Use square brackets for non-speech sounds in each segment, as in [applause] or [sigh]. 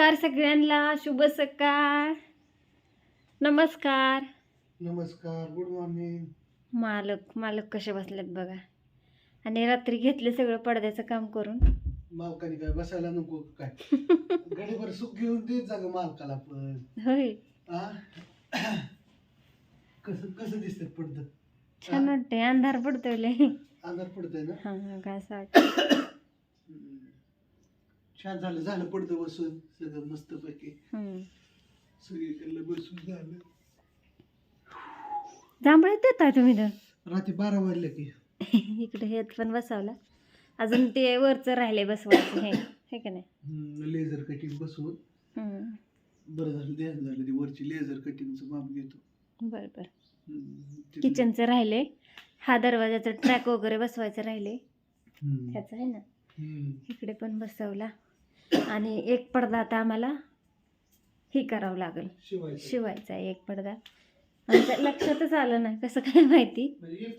नमस्कार सगळ्यांना शुभ सकाळ. नमस्कार. नमस्कार गुड मॉर्निंग. मालक मालक कसे बसलेत बघा. आणि रात्री घेतले सगळं पडद्याचं काम करून. मालकाने काय बसायला नको काय? [laughs] गडीभर सुख घेऊन देत जा मालकाला पण. होय. आ? [coughs] कसं कसं दिसत पडत छान वाटतंय अंधार पडतोय लय. अंधार पडतंय ना? हा काय असं वाटतं. [coughs] [coughs] छान झालं. झालं पडतं बसून. सगळं मस्त पैकी. सगळीकडलं बसून झालं. जांभळीत देताय तुम्ही तर रात्री बारा वाजले की. [laughs] इकडे हेत पण बसवला. अजून ते वरचं राहिले बसवायचं हे. हे का नाही? लेझर कटिंग बसवून. हम्म. बरं झालं ध्यान झालं. ती वरची लेझर कटिंगचं माप घेतो. बरं बरं. हम्म. ते- किचनचं राहिले हा दरवाजाचं ट्रॅक वगैरे बसवायचं राहिले हम्म. ह्याचं आहे ना? हम्म. इकडे पण बसवला. आणि एक पडदा आता आम्हाला हे करावं लागेल. शिवायचं. आहे एक पडदा. आमच्या लक्षातच आलं नाही कसं काय माहिती? म्हणजे एक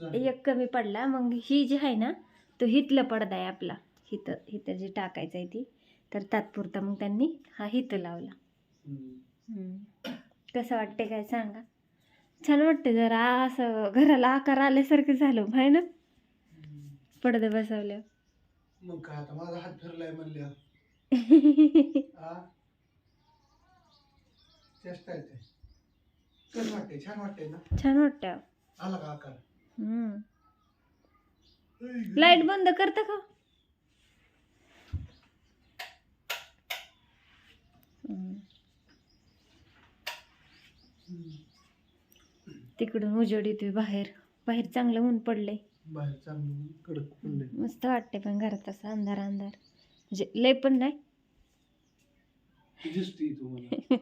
म्हणजे एक कमी पडला मग ही जी आहे ना तो हितला पडदा आहे आपला. हिथं हिथं जे टाकायचं आहे ती. तर तात्पुरता मग त्यांनी हा हिथं लावला. कसं वाटते काय सांगा? छान वाटते जरा असं घराला आकार आल्यासारखं झालं आहे ना पडदे बसवल्यावर. मग काय आता माझा हात फिरलाय म्हणल्यावर [laughs] आ? चेष्टा येते कसं वाटतंय छान वाटतंय ना? छान वाटतं आला का आकार? लाइट बंद करता का? हम्म. हम्म. तिकडून उजेड येतोय बाहेर. बाहेर चांगलं ऊन पडलंय. बाहेर चांगलं कडक पडलंय मस्त वाटते पण घरात असं अंधार अंधार. म्हणजे लय पण नाही. दिसते तुम्हाला.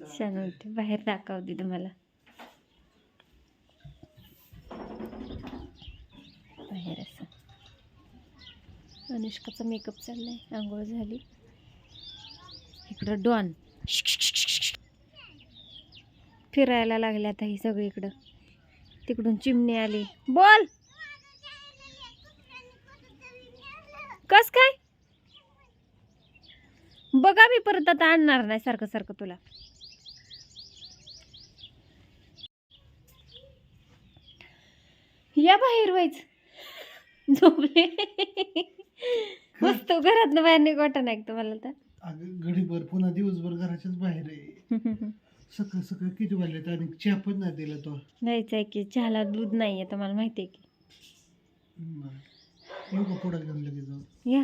[laughs] छान वाटते बाहेर दाखवते तुम्हाला. बाहेर असं. अनुष्काचा मेकअप चाललाय. आंघोळ झाली. इकडं डॉन. फिरायला लागले आता ही सगळीकडं. तिकडून चिमणी आली. बोल. कस काय? बघा मी परत आता आणणार नाही सारखं सारखं तुला. या बाहेर व्हायच. झोपले. मस्त घरात बाहेर निघता नाही का तुम्हाला तर दिवसभर घराच्याच बाहेर आहे. [laughs] सकाळ सकाळ किती वाजले आणि चहा पण नाही दिला तो. जायचं आहे की चहाला दूध नाही आहे तुम्हाला माहिती आहे की. नाही. येऊ का पुढे घेऊन लगेच जाऊ? या.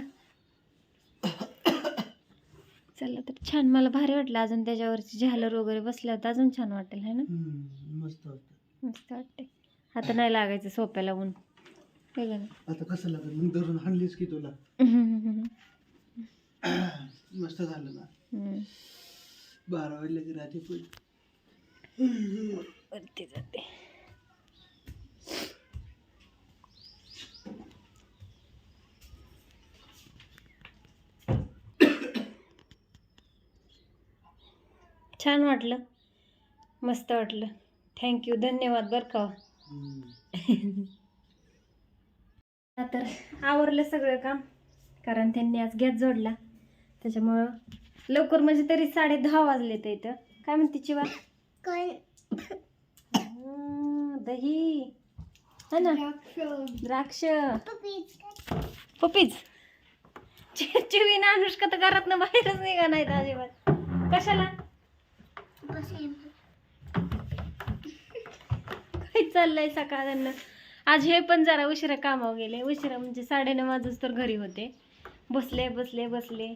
चला तर छान मला भारी वाटलं अजून त्याच्यावरची झालर वगैरे बसल्या तर अजून छान वाटेल है ना? हम्म, मस्त वाटतं. मस्त वाटते आता नाही लागायचं सोप्याला ऊन. है का? आता कसं लागेल? मग धरून हाणलीस की तुला? मस्त झालं ना. हम्म. बारा वाजले रात्री पण वरती जाते. छान वाटलं. मस्त वाटलं. थँक्यू धन्यवाद बरं का. तर आवरलं सगळं काम कारण त्यांनी आज गॅस जोडला. त्याच्यामुळं लवकर म्हणजे तरी साडे दहा वाजले तर इथं. काय म्हणते चिवा? हम्म, दही. हा ना. द्राक्ष. पपीज. चिवी ना अनुष्का तर घरात ना बाहेरच निघा नाही अजिबात. कशाला? काय चाललंय सकाळ आज हे पण जरा उशिरा कामावर गेले. उशिरा म्हणजे साडेनऊ वाजूच तर घरी होते. बसले बसले बसले.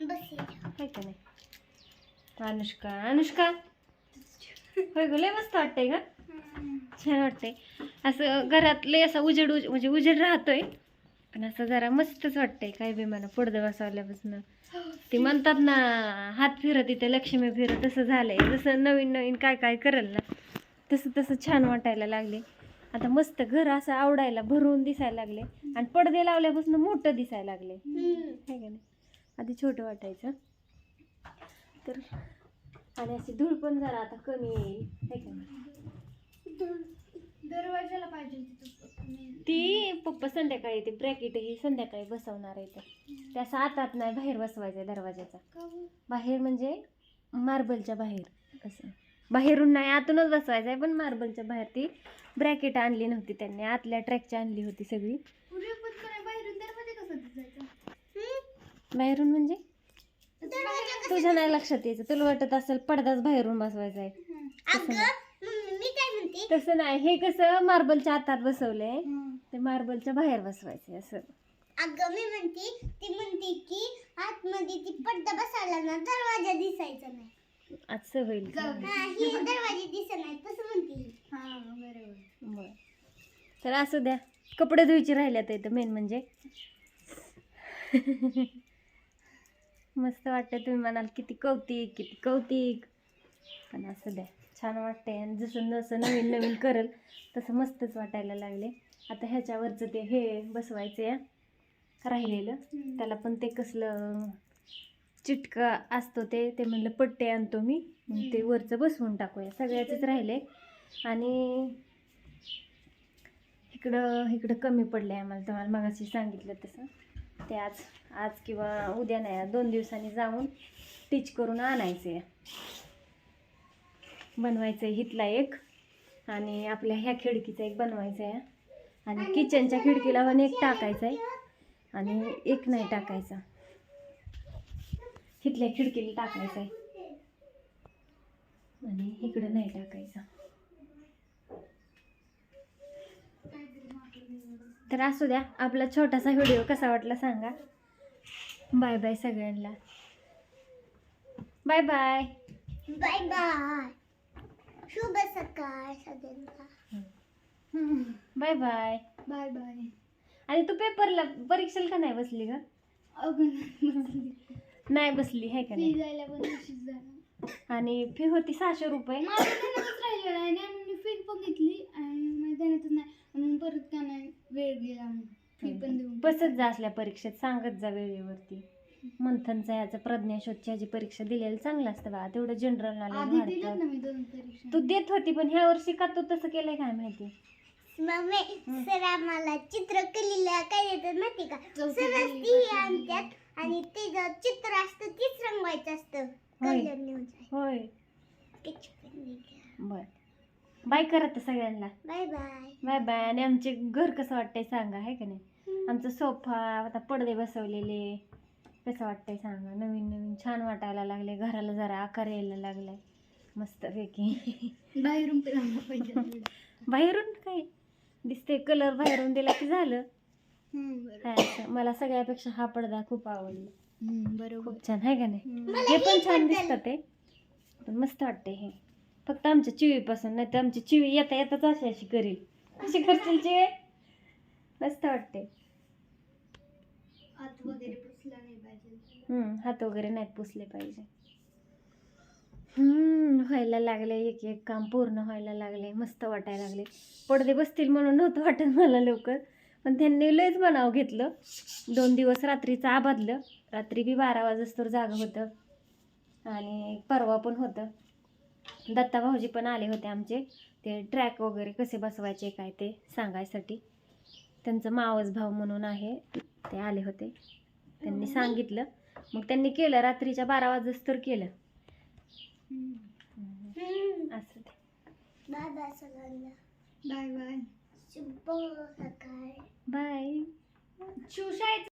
का नाही? अनुष्का अनुष्का. होय गो लय मस्त वाटतंय का छान वाटतंय. असं घरात लय असं उजेड उज म्हणजे उजेड राहतोय पण असं जरा मस्तच वाटतंय. काय बी मला पडदं बसवल्यापासून. ते म्हणतात ना हात फिरत इथे लक्ष्मी फिरत तसं झालंय. जसं नवीन नवीन काय काय करेल ना तसं तसं छान वाटायला लागले. आता मस्त घर असं आवडायला भरून दिसायला लागले. आणि पडदे लावल्यापासून मोठं दिसायला लागले. आहे का नाही? आधी छोटं वाटायचं. तर आणि अशी धूळ पण जरा आता कमी येईल. आहे का दरवाजाला पाहिजे ती पप्पा संध्याकाळी ते ब्रॅकेट ही संध्याकाळी बसवणार आहे ते. त्याचा आतात नाही बाहेर बसवायचं दरवाजाचा बाहेर म्हणजे मार्बलच्या बाहेर असं. बाहेरून नाही आतूनच बसवायचं आहे पण मार्बलच्या बाहेर ती ब्रॅकेट आणली नव्हती त्यांनी. आतल्या ट्रॅकची आणली होती सगळी. बाहेरून म्हणजे? तुझ्या नाही लक्षात यायचं. तुला वाटत असेल पडदाच बाहेरून बसवायचा आहे तसं नाही. मी काय म्हणते? तसं नाही. हे कसं मार्बलच्या आतात बसवलंय. ते मार्बलच्या बाहेर बसवायचे असं. अगं मी म्हणते ती म्हणते की आतमध्ये ती पडदा बसवला ना दरवाजा दिसायचा नाही. असं होईल का? हा ही दरवाजे दिसत नाही तसं म्हणते बरं. तर असू द्या. कपडे धुवायचे राहिल्यात इथं मेन म्हणजे. मस्त वाटतं तुम्ही म्हणाल किती कौतिक किती कौतिक. पण असू द्या छान वाटतंय. आणि जसं जसं नवीन नवीन करल तसं मस्तच वाटायला लागले आता ह्याच्यावरचं ते हे बसवायचं या राहिलेलं. त्याला पण ते कसलं चिटका असतो ते ते म्हणलं पट्टे आणतो मी. ते वरचं बसवून टाकूया. सगळ्याचेच राहिले. आणि इकडं इकडं कमी पडलं आहे आम्हाला. तुम्हाला मगाशी सांगितलं तसं. ते आज आज किंवा उद्या नाही दोन दिवसांनी जाऊन टीच करून आणायचं आहे बनवायचं आहे हितला एक आणि आपल्या ह्या खिडकीचा एक बनवायचा आहे आणि किचनच्या खिडकीला पण एक टाकायचा आहे आणि एक नाही टाकायचा. हितल्या खिडकीला टाकायचा आहे आणि इकडं नाही टाकायचा. तर असू द्या आपला छोटासा व्हिडिओ कसा वाटला सांगा. बाय बाय सगळ्यांना. Bye bye. Bye bye. शुभ सकाळ सगळ्यांना. Bye bye. Bye bye. आणि तू पेपरला परीक्षेला का नाही बसली ग? नाही बसली. आहे का नाही? जायला पण उशीर झाला. आणि फी होती सहाशे रुपये. राहिलेलं आणि मी फी बघितली आणि नाही. म्हणून परत का नाही वेळ गेला फी पण देऊन बसत जा असल्या परीक्षेत सांगत जा वेळेवरती. मंथनचा याचं प्रज्ञाशोधची ह्याची परीक्षा दिलेलं चांगलं असतं बा तेवढं जनरल आधी नॉलेज दिलं वाढतं ना मी दोन परीक्षा. तू देत होती पण ह्या वर्षी का तू तसं केलंय काय माहिती? मम्मी सर आम्हाला चित्रकलेला काय येतं माहिती का? चौथी सर पहिली, ती पाचवी. आणतात आणि ते जे चित्र असतं तीच रंगवायचं असतं. होय. कलर नेऊन होय. बाय बर. बाय करा तर सगळ्यांना. Bye bye. बाय आणि आमचे घर कसं वाटतंय सांगा आहे का नाही? आमचं सोफा आता पडदे बसवलेले. कसं वाटतंय सांगा? नवीन नवीन. छान वाटायला लागले घराला जरा आकार यायला लागलाय. मस्तपैकी. बाहेरून पाहिजे बाहेरून काय? दिसते कलर बाहेरून दिला की झालं. काय असं. मला सगळ्यापेक्षा हा पडदा खूप आवडला. बरोबर. खूप छान. आहे का नाही. हे पण छान दिसतं ते. पण मस्त वाटते हे. फक्त आमच्या चिवीपासून नाही तर आमची चिवी येता येताच अशी अशी करेल. कशी करशील चिवे. मस्त वाटते हात वगैरे पुसला नाही पाहिजे. हम्म, हात वगैरे नाहीत पुसले पाहिजे. हम्म, व्हायला लागले एक एक काम पूर्ण व्हायला लागले मस्त वाटायला लागले. पडदे बसतील म्हणून नव्हतं वाटत मला लवकर. पण त्यांनी लयच बनाव घेतलं. दोन दिवस रात्रीचं आबादलं. रात्री बी बारा वाजस्तोर जागं होतं. आणि परवा पण होतं. दत्ता भाऊजी पण आले होते आमचे. ते ट्रॅक वगैरे कसे बसवायचे काय ते सांगायसाठी. त्यांचं मावस भाऊ म्हणून आहे. ते आले होते. त्यांनी सांगितलं. मग त्यांनी केलं रात्रीच्या बारा वाजस्तोर केलं. असं ते. बाय बाय सगळ्यांना. बाय बाय शुभ सकाळ. बाय. शिवशाळेत